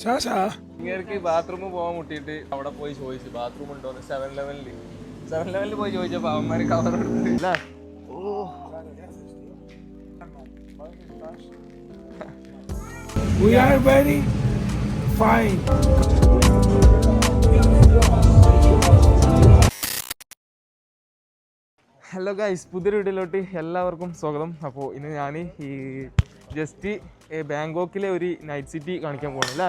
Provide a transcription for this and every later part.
ഇങ്ങനെ ബാത്റൂമിൽ പോകാൻ മുട്ടിയിട്ട് അവിടെ പോയി ചോദിച്ചു. ബാത്റൂം ഉണ്ടോ സെവൻ ലെവലിൽ സെവൻ ലെവലിൽ പോയി ചോദിച്ചപ്പോ അവന്മാര് കവർ എടുത്തില്ല we are very fine. Hello guys പുതിയൊരു വീട്ടിലോട്ട് എല്ലാവർക്കും സ്വാഗതം. അപ്പോൾ ഇന്ന് ഞാൻ ഈ ജസ്റ്റ് ബാങ്കോക്കിലെ ഒരു നൈറ്റ് സിറ്റി കാണിക്കാൻ പോകണം അല്ലേ?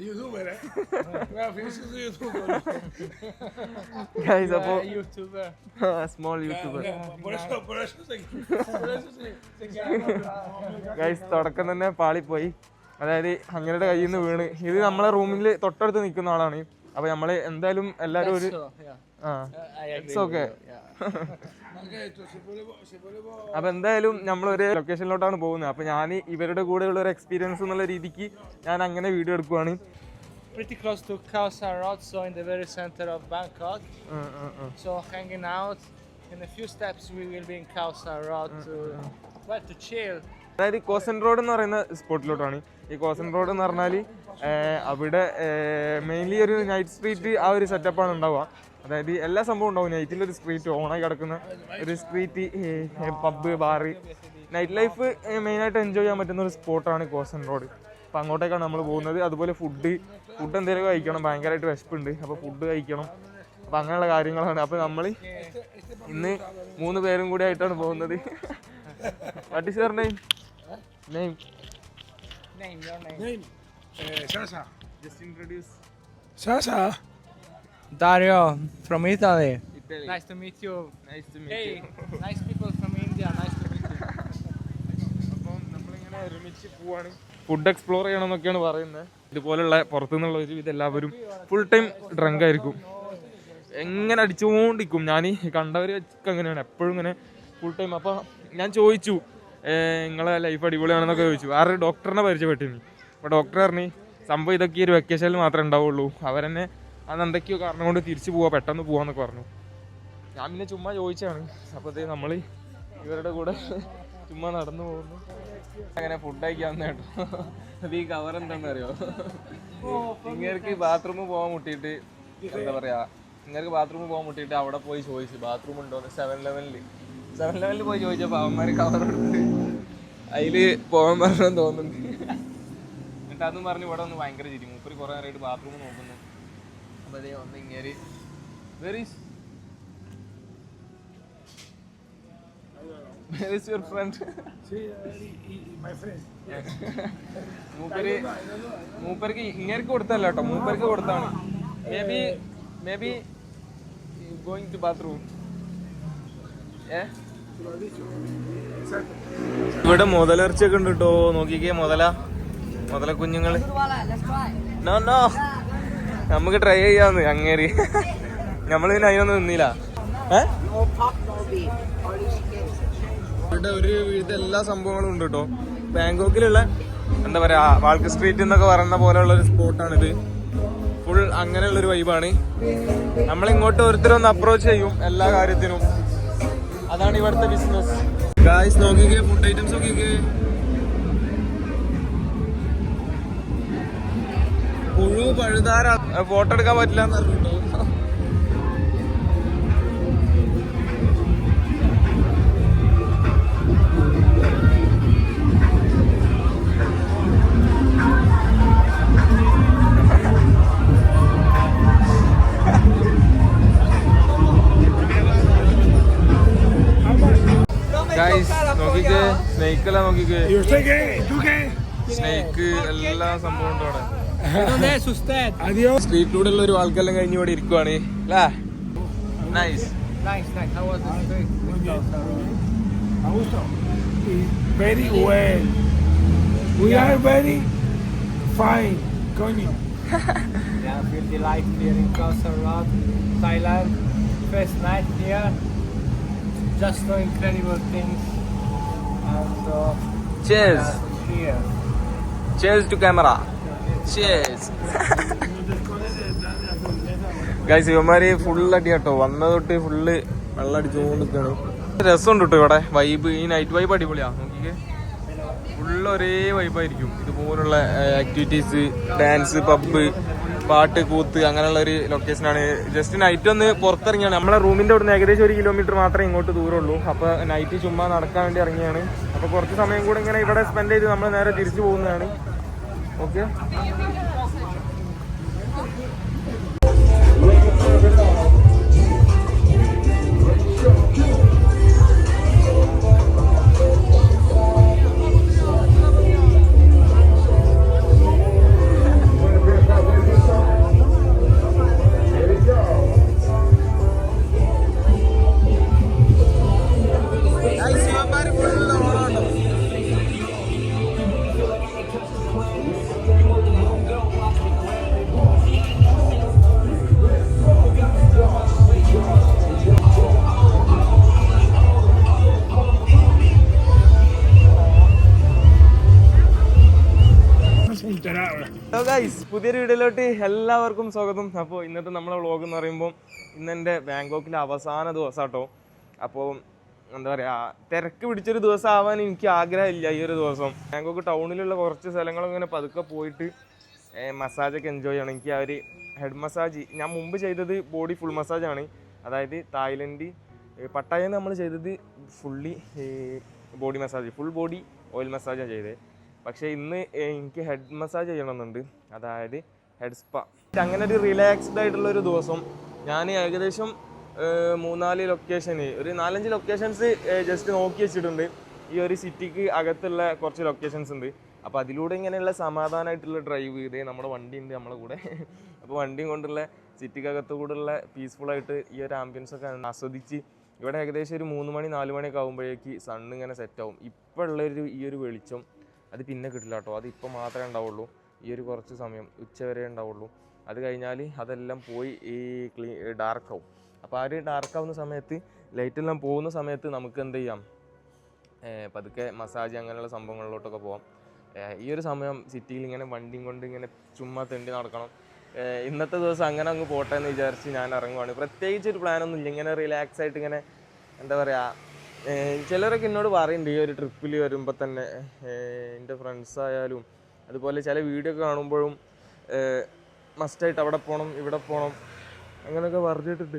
Youtuber, eh? Finns det youtuber? Guys അപ്പോൾ YouTuber. Small YouTuber. Por eso, por eso se, por eso se, se guys തുടക്കം തന്നെ പാളിപ്പോയി അതായത് അങ്ങയുടെ കയ്യിൽ നിന്ന് വീണ് ഇത് നമ്മളെ റൂമിൽ തൊട്ടടുത്ത് നിൽക്കുന്ന ആളാണ് അപ്പൊ നമ്മൾ എന്തായാലും എല്ലാരും ഒരു. അപ്പൊ എന്തായാലും നമ്മൾ ഒരു ലൊക്കേഷനിലോട്ടാണ് പോകുന്നത് അപ്പൊ ഞാൻ ഇവരുടെ കൂടെയുള്ള ഒരു എക്സ്പീരിയൻസ് എന്നുള്ള രീതിക്ക് ഞാൻ അങ്ങനെ വീഡിയോ എടുക്കുവാണ് Pretty close to Khao Sarot, so in the very center of Bangkok. Uh, uh, uh. So hanging out. In a few steps, we will be in Khao Sarot to, well, to chill. അതായത് കോസൻ road എന്ന് പറയുന്ന സ്പോട്ടിലോട്ടാണ്. ഈ കോസൻ road എന്ന് പറഞ്ഞാൽ അവിടെ mainly ഒരു night street ആ ഒരു സെറ്റപ്പാണ് ഉണ്ടാവുക. അതായത് എല്ലാ സംഭവം ഉണ്ടാവും. നൈറ്റിൽ ഒരു സ്ട്രീറ്റ് ഓണായി കിടക്കുന്ന ഒരു street pub bar night life മെയിനായിട്ട് എൻജോയ് ചെയ്യാൻ പറ്റുന്ന ഒരു സ്പോട്ടാണ് കോസൻ റോഡ് അപ്പോൾ അങ്ങോട്ടേക്കാണ് നമ്മൾ പോകുന്നത്. അതുപോലെ ഫുഡ് ഫുഡ് എന്തെങ്കിലും കഴിക്കണം. ഭയങ്കരമായിട്ട് വിശപ്പുണ്ട്. അപ്പോൾ ഫുഡ് കഴിക്കണം. അപ്പോൾ അങ്ങനെയുള്ള കാര്യങ്ങളാണ്. അപ്പോൾ നമ്മൾ ഇന്ന് മൂന്ന് പേരും കൂടി ആയിട്ടാണ് പോകുന്നത്. What is your name name Name your name. Name? Eh, Sasa. Just introduce Sasa? Dario from Italy. Italy Nice to meet you. Nice to Hey, nice people from India. Nice to meet you. അപ്പം നമ്മളിങ്ങനെ ഒരുമിച്ച് പോവാണ് food explore ചെയ്യണം എന്നൊക്കെയാണ് പറയുന്നത് ഇതുപോലുള്ള പുറത്തുനിന്നുള്ള ഒരുവിധം എല്ലാവരും ഫുൾ ടൈം ഡ്രങ്ക് ആയിരിക്കും എങ്ങനെ അടിച്ചുകൊണ്ടിരിക്കും ഞാൻ കണ്ടവരൊക്കെ അങ്ങനെയാണ് എപ്പോഴും ഇങ്ങനെ ഫുൾ ടൈം അപ്പോൾ ഞാൻ ചോദിച്ചു "ഏർ, നിങ്ങളെ ലൈഫ് അടിപൊളിയാണെന്നൊക്കെ ചോദിച്ചു. വേറെ ഡോക്ടറിനെ പരിചയപ്പെട്ടിരുന്നു അപ്പോൾ ഡോക്ടർ പറഞ്ഞു സംഭവം ഇതൊക്കെ ഒരു വെക്കേഷനിൽ മാത്രമേ ഉണ്ടാവുള്ളൂ. അവരെന്നെ അന്ന് എന്തൊക്കെയോ കാരണം കൊണ്ട് തിരിച്ചു പോവാ പെട്ടെന്ന് പോവാന്നൊക്കെ പറഞ്ഞു. ഞാൻ പിന്നെ ചുമ്മാ ചോദിച്ചാണ്. അപ്പോൾ ഇത് നമ്മൾ ഇവരുടെ കൂടെ ചുമ്മാ നടന്നു പോകുന്നു. അങ്ങനെ ഫുഡ് അയക്കാന്ന് കേട്ടോ അത് ഈ കവർ എന്താണെന്ന് അറിയോ ഇങ്ങേർക്ക് ബാത്റൂമിൽ പോകാൻ മുട്ടിയിട്ട് എന്താ പറയാ ഇങ്ങേർക്ക് ബാത്റൂമിൽ പോകാൻ മുട്ടിയിട്ട് അവിടെ പോയി ചോദിച്ചു ബാത്റൂം ഉണ്ടോ സെവൻ ലെവലിൽ സെവൻ ലെവലിൽ പോയി ചോദിച്ചപ്പോൾ അവന്മാർ കവർ എടുത്ത് അതിൽ പോകാൻ പറഞ്ഞെന്ന് തോന്നുന്നുണ്ട് എന്നിട്ട് അതും പറഞ്ഞ് ഇവിടെ ഒന്ന് ഭയങ്കര ചിരി. മൂപ്പര് കുറേ നേരമായിട്ട് ബാത്റൂം നോക്കുന്നു. അപ്പോൾ അതേ ഒന്ന് ഇങ്ങേര്. Where is your friend? Friend. മൂപ്പര് മൂപ്പർക്ക് ഇങ്ങേർക്ക് കൊടുത്തല്ല കേട്ടോ. മൂപ്പർക്ക് കൊടുത്താണ്. Maybe maybe going to bathroom ഇവിടെ മുതലർച്ചയൊക്കെ ഉണ്ട് കേട്ടോ നോക്കിക്കേ മുതല. മുതല കുഞ്ഞുങ്ങൾ. നോ നോ നമുക്ക് ട്രൈ ചെയ്യാന്ന് അങ്ങേര്. നമ്മളിതിന് അതിനൊന്നും നിന്നില്ല. ഇവിടെ ഒരു വീട്ടിൽ എല്ലാ സംഭവങ്ങളും ഉണ്ട് കേട്ടോ ബാങ്കോക്കിലുള്ള എന്താ പറയാ വാൾക്ക് സ്ട്രീറ്റ് എന്നൊക്കെ പറയുന്ന പോലെയുള്ള ഒരു സ്പോട്ടാണിത്. ഫുൾ അങ്ങനെയുള്ള ഒരു വൈബാണ് നമ്മളിങ്ങോട്ട് ഓരോരുത്തരൊന്ന് അപ്രോച്ച് ചെയ്യും എല്ലാ കാര്യത്തിനും. അതാണ് ഇവിടുത്തെ ബിസിനസ് ഗായ്സ് നോക്കിക്കേ ഫുഡ് ഐറ്റംസ് നോക്കിക്കേ. പുഴു പഴുതാര ഫോട്ടോ എടുക്കാൻ പറ്റില്ല എന്ന് നോക്കിക്കേ സ്നേക്ക് എല്ലാം നോക്കിക്കേ. സ്നേക്ക് എല്ലാ സംഭവം ഉണ്ട് അവിടെ. സ്ട്രീറ്റിലൂടെ ഉള്ള ഒരു ആൾക്കെല്ലാം കഴിഞ്ഞ് ഇവിടെ ഇരിക്കുവാണ് അല്ലേ nice very well. We are very fine. Coño. Yeah, feel the life here in Khao Sarot, Thailand. First night here. just no incredible things. Cheers. Cheers to camera. Cheers. Guys ഇവന്മാര് ഫുൾ അടി കേട്ടോ. വന്ന തൊട്ട് full വെള്ളം അടിച്ചുകൊണ്ട് നിൽക്കാണ് രസമുണ്ട് കേട്ടോ ഇവിടെ. വൈബ് ഈ നൈറ്റ് വൈബ് അടിപൊളിയാ. നോക്കിക്കേ. ഫുള്ള് ഒരേ വൈബായിരിക്കും ഇതുപോലുള്ള ആക്ടിവിറ്റീസ് ഡാൻസ് പബ്ബ് പാട്ട് കൂത്ത് അങ്ങനെയുള്ള ഒരു ലൊക്കേഷൻ ആണ്. ജസ്റ്റ് നൈറ്റ് ഒന്ന് പുറത്തിറങ്ങിയാണ്. നമ്മളെ റൂമിന്റെ അവിടുന്ന് ഏകദേശം ഒരു കിലോമീറ്റർ മാത്രമേ ഇങ്ങോട്ട് ദൂരമുള്ളൂ. അപ്പൊ നൈറ്റ് ചുമ്മാ നടക്കാൻ വേണ്ടി ഇറങ്ങിയാണ്. അപ്പൊ കുറച്ച് സമയം കൂടെ ഇങ്ങനെ ഇവിടെ സ്പെൻഡ് ചെയ്ത് നമ്മൾ നേരെ തിരിച്ചു പോകുന്നതാണ്. ഓക്കെ ഹലോ ഗൈസ് പുതിയൊരു വീഡിയോയിലോട്ട് എല്ലാവർക്കും സ്വാഗതം. അപ്പോൾ ഇന്നത്തെ നമ്മളെ വ്ളോഗ് എന്ന് പറയുമ്പോൾ ഇന്ന് എന്റെ ബാങ്കോക്കിലെ അവസാന ദിവസം കേട്ടോ അപ്പോൾ എന്താ പറയുക തിരക്ക് പിടിച്ചൊരു ദിവസം ആവാൻ എനിക്ക് ആഗ്രഹമില്ല ഈ ഒരു ദിവസം. ബാങ്കോക്ക് ടൗണിലുള്ള കുറച്ച് സ്ഥലങ്ങളും ഇങ്ങനെ പതുക്കെ പോയിട്ട് മസാജൊക്കെ എൻജോയ് ചെയ്യണം. എനിക്ക് ആ ഒരു ഹെഡ് മസാജ് ഞാൻ മുമ്പ് ചെയ്തത് ബോഡി ഫുൾ മസാജാണ് അതായത് തായ്ലൻഡ് പട്ടായ നമ്മൾ ചെയ്തത് fully body massage full body oil മസാജാണ് ചെയ്തത്. പക്ഷേ ഇന്ന് എനിക്ക് ഹെഡ് മസാജ് ചെയ്യണമെന്നുണ്ട്. അതായത് ഹെഡ് സ്പാ അങ്ങനെ ഒരു റിലാക്സ്ഡ് ആയിട്ടുള്ള ഒരു ദിവസം ഞാൻ ഏകദേശം മൂന്നാൽ ലൊക്കേഷന് ഒരു നാലഞ്ച് ലൊക്കേഷൻസ് ജസ്റ്റ് നോക്കി വെച്ചിട്ടുണ്ട്. ഈ ഒരു സിറ്റിക്ക് അകത്തുള്ള കുറച്ച് ലൊക്കേഷൻസ് ഉണ്ട്. അപ്പോൾ അതിലൂടെ ഇങ്ങനെയുള്ള സമാധാനമായിട്ടുള്ള ഡ്രൈവ് ഇതേ നമ്മുടെ വണ്ടി ഉണ്ട് നമ്മുടെ കൂടെ. അപ്പോൾ വണ്ടിയും കൊണ്ടുള്ള സിറ്റിക്കകത്ത് കൂടെയുള്ള പീസ്ഫുൾ ആയിട്ട് ഈ ഒരു ആംബിയൻസ് ഒക്കെ ആസ്വദിച്ച് ഇവിടെ ഏകദേശം ഒരു മൂന്ന് മണി നാല് മണിയൊക്കെ ആകുമ്പോഴേക്ക് സണ്ണ് ഇങ്ങനെ സെറ്റ് ആവും. ഇപ്പോഴുള്ളൊരു ഈ ഒരു വെളിച്ചം അത് പിന്നെ കിട്ടില്ല കേട്ടോ. അത് മാത്രമേ ഉണ്ടാവുള്ളൂ. ഈ ഒരു കുറച്ച് സമയം ഉച്ച വരെ ഉണ്ടാവുള്ളൂ. അത് കഴിഞ്ഞാൽ അതെല്ലാം പോയി ഈ ക്ലീ ഡാർക്കാവും അപ്പോൾ ആ ഒരു ഡാർക്കാവുന്ന സമയത്ത് ലൈറ്റെല്ലാം പോകുന്ന സമയത്ത് നമുക്ക് എന്ത് ചെയ്യാം? പതുക്കെ മസാജ് അങ്ങനെയുള്ള സംഭവങ്ങളിലോട്ടൊക്കെ പോവാം. ഈ ഒരു സമയം സിറ്റിയിൽ ഇങ്ങനെ വണ്ടിയും കൊണ്ട് ഇങ്ങനെ ചുമ്മാ തെണ്ടി നടക്കണം. ഇന്നത്തെ ദിവസം അങ്ങനെ അങ്ങ് പോട്ടെ എന്ന് വിചാരിച്ച് ഞാൻ ഇറങ്ങുവാണ്. പ്രത്യേകിച്ച് ഒരു പ്ലാനൊന്നും ഇല്ല. ഇങ്ങനെ റിലാക്സ് ആയിട്ട് ഇങ്ങനെ എന്താ പറയുക ചിലരൊക്കെ എന്നോട് പറയുന്നുണ്ട് ഈ ഒരു ട്രിപ്പിൽ വരുമ്പോൾ തന്നെ എന്റെ ഫ്രണ്ട്സ് ആയാലും അതുപോലെ ചില വീഡിയോ കാണുമ്പോഴും മസ്റ്റായിട്ട് അവിടെ പോകണം ഇവിടെ പോകണം അങ്ങനെയൊക്കെ പറഞ്ഞിട്ടുണ്ട്.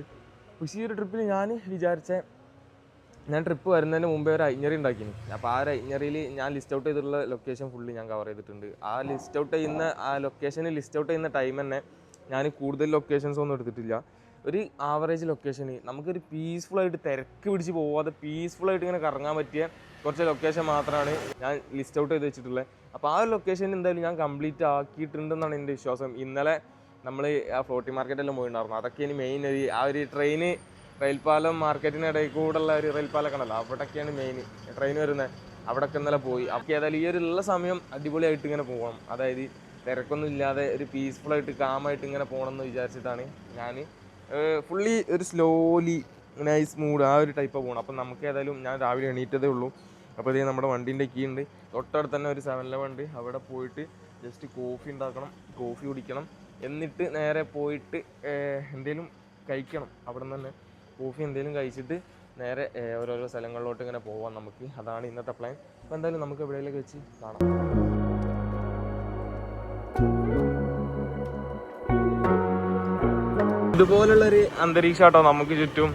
പക്ഷേ ഈ ഒരു ട്രിപ്പിൽ ഞാൻ വിചാരിച്ച ഞാൻ ട്രിപ്പ് വരുന്നതിന് മുമ്പേ ഒരു ഐഞ്ഞറി ഉണ്ടാക്കിനി. അപ്പോൾ ആ ഒരു ഐഞ്ഞറിയിൽ ഞാൻ ലിസ്റ്റ് ഔട്ട് ചെയ്തിട്ടുള്ള ലൊക്കേഷൻ ഫുള്ള് ഞാൻ കവർ ചെയ്തിട്ടുണ്ട്. ആ ലിസ്റ്റ് ഔട്ട് ചെയ്യുന്ന ആ ലൊക്കേഷൻ ലിസ്റ്റ് ഔട്ട് ചെയ്യുന്ന ടൈം തന്നെ ഞാൻ കൂടുതൽ ലൊക്കേഷൻസ് ഒന്നും എടുത്തിട്ടില്ല. ഒരു ആവറേജ് ലൊക്കേഷന് നമുക്കൊരു പീസ്ഫുൾ ആയിട്ട് തിരക്ക് പിടിച്ച് പോവാതെ പീസ്ഫുൾ ആയിട്ട് ഇങ്ങനെ കറങ്ങാൻ പറ്റിയ കുറച്ച് ലൊക്കേഷൻ മാത്രമാണ് ഞാൻ ലിസ്റ്റ് ഔട്ട് ചെയ്ത് വെച്ചിട്ടുള്ളത് അപ്പോൾ ആ ഒരു ലൊക്കേഷൻ എന്തായാലും ഞാൻ കംപ്ലീറ്റ് ആക്കിയിട്ടുണ്ടെന്നാണ് എന്റെ വിശ്വാസം. ഇന്നലെ നമ്മൾ ആ ഫ്ലോട്ടി മാർക്കറ്റെല്ലാം പോയിട്ടുണ്ടായിരുന്നു അതൊക്കെ ഇനി മെയിൻ ആ ഒരു ട്രെയിന് റെയിൽപാലം മാർക്കറ്റിനിടയിൽ കൂടെയുള്ള ഒരു റെയിൽപാലൊക്കെ ഉണ്ടല്ലോ അവിടെയൊക്കെയാണ് മെയിൻ ട്രെയിൻ വരുന്നത് അവിടെയൊക്കെ ഇന്നലെ പോയി. അപ്പോൾ ഏതായാലും ഈ ഒരു ഉള്ള സമയം അടിപൊളിയായിട്ട് ഇങ്ങനെ പോകണം. അതായത് തിരക്കൊന്നും ഇല്ലാതെ ഒരു പീസ്ഫുൾ ആയിട്ട് കാമായിട്ട് ഇങ്ങനെ പോകണം എന്ന് വിചാരിച്ചിട്ടാണ് ഞാൻ ഫുള്ളി ഒരു സ്ലോലി നൈസ് മൂഡ് ആ ഒരു ടൈപ്പ് പോകണം അപ്പം നമുക്ക് ഏതായാലും ഞാൻ രാവിലെ എണീറ്റതേ ഉള്ളൂ. അപ്പോൾ ഇതേ നമ്മുടെ വണ്ടീന്റെ കീ ഉണ്ട് തൊട്ടടുത്ത് തന്നെ ഒരു സെവൻ ലെവൻ ഉണ്ട് അവിടെ പോയിട്ട് ജസ്റ്റ് കോഫി ഉണ്ടാക്കണം കോഫി കുടിക്കണം. എന്നിട്ട് നേരെ പോയിട്ട് എന്തെങ്കിലും കഴിക്കണം. അവിടെ നിന്ന് തന്നെ കോഫി എന്തെങ്കിലും കഴിച്ചിട്ട് നേരെ ഓരോരോ സ്ഥലങ്ങളിലോട്ട് ഇങ്ങനെ പോവാം നമുക്ക്. അതാണ് ഇന്നത്തെ പ്ലാൻ അപ്പോൾ എന്തായാലും നമുക്ക് എവിടെയെങ്കിലും വെച്ച് കാണാം. ഇതുപോലുള്ളൊരു അന്തരീക്ഷാട്ടോ നമുക്ക് ചുറ്റും.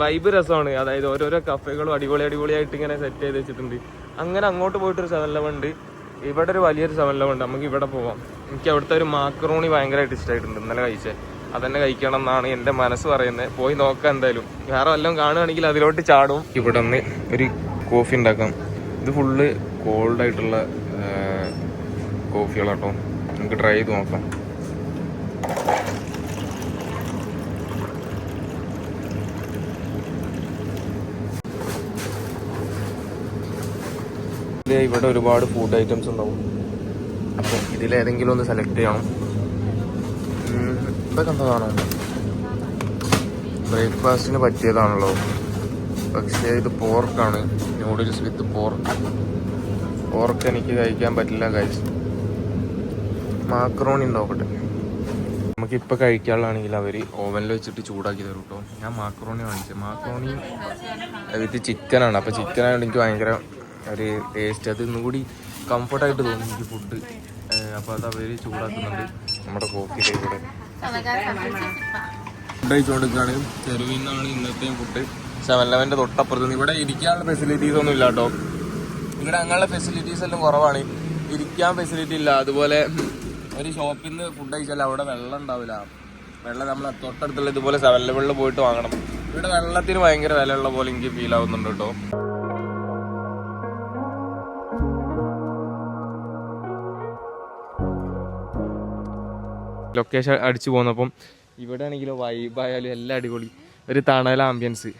വൈബ് രസമാണ്. അതായത് ഓരോരോ കഫേകളും അടിപൊളി അടിപൊളിയായിട്ട് ഇങ്ങനെ സെറ്റ് ചെയ്ത് വെച്ചിട്ടുണ്ട്. അങ്ങനെ അങ്ങോട്ട് പോയിട്ടൊരു സെവൻ ലെവൻ ഉണ്ട്. ഇവിടെ ഒരു വലിയൊരു സെവൻ ലെവൻ ഉണ്ട്. നമുക്ക് ഇവിടെ പോവാം. എനിക്ക് അവിടുത്തെ ഒരു മാക്രോണി ഭയങ്കരമായിട്ട് ഇഷ്ടമായിട്ടുണ്ട് ഇന്നലെ കഴിച്ചേ. അതന്നെ കഴിക്കണം എന്നാണ് എന്റെ മനസ്സ് പറയുന്നത്. പോയി നോക്കാം എന്തായാലും. വേറെ വല്ലതും കാണുകയാണെങ്കിൽ അതിലോട്ട് ചാടും. ഇവിടെ നിന്ന് ഒരു കോഫി ഉണ്ടാക്കാം. ഇത് ഫുള്ള് കോൾഡായിട്ടുള്ള കോഫികളാട്ടോ നമുക്ക് ട്രൈ ചെയ്ത് നോക്കാം. ഇവിടെ ഒരുപാട് ഫുഡ് ഐറ്റംസ് ഉണ്ടാവും. അപ്പോൾ ഇതിലേതെങ്കിലും ഒന്ന് സെലക്ട് ചെയ്യണം. ഇതൊക്കെ എന്താണോ ബ്രേക്ക്ഫാസ്റ്റിന് പറ്റിയതാണല്ലോ. പക്ഷേ ഇത് പോർക്കാണ് നൂഡിൽസ് വിത്ത് പോർക്ക് പോർക്ക് എനിക്ക് കഴിക്കാൻ പറ്റില്ല കഴിച്ച് മാക്രോണി ഉണ്ടാവട്ടെ നമുക്കിപ്പോൾ കഴിക്കാനുള്ളതാണെങ്കിൽ അവർ ഓവനിൽ വെച്ചിട്ട് ചൂടാക്കി തരും കേട്ടോ ഞാൻ മാക്രോണി വാങ്ങിച്ചത് മാക്രോണി വിത്ത് ചിക്കനാണ് അപ്പോൾ ചിക്കൻ ആയതുകൊണ്ട് എനിക്ക് ഭയങ്കര ഒരു ടേസ്റ്റ് അത് ഒന്നുകൂടി കംഫർട്ടായിട്ട് തോന്നി എനിക്ക് ഫുഡ് അപ്പോൾ അത് അവർ ചൂടാക്കുന്നുണ്ട്. നമ്മുടെ കോക്കി കൂടെ. ഫുഡ് കഴിച്ചുകൊണ്ടിരിക്കുകയാണ് തെരുവിൽ നിന്നാണ് ഇന്നത്തെയും ഫുഡ് സെവൻ ലെവന്റെ തൊട്ടപ്പുറത്ത് നിന്ന് ഇവിടെ ഇരിക്കാനുള്ള ഫെസിലിറ്റീസ് ഒന്നും ഇല്ല കേട്ടോ. ഇവിടെ അങ്ങനെയുള്ള ഫെസിലിറ്റീസ് എല്ലാം കുറവാണ്. ഇരിക്കാൻ ഫെസിലിറ്റി ഇല്ല. അതുപോലെ ഒരു ഷോപ്പിൽ നിന്ന് ഫുഡ് കഴിച്ചാൽ അവിടെ വെള്ളം ഉണ്ടാവില്ല. വെള്ളം നമ്മൾ തൊട്ടടുത്തുള്ള ഇതുപോലെ സെവൻ ലെവലിൽ പോയിട്ട് വാങ്ങണം. ഇവിടെ വെള്ളത്തിന് ഭയങ്കര വിലയുള്ള പോലെ എനിക്ക് ഫീൽ ആവുന്നുണ്ട് കേട്ടോ. ലൊക്കേഷൻ അടിച്ചു പോന്നപ്പം ഇവിടെ ആണെങ്കിലോ വൈബായാലും എല്ലാം അടിപൊളി. ഒരു തണല ആംബിയൻസ്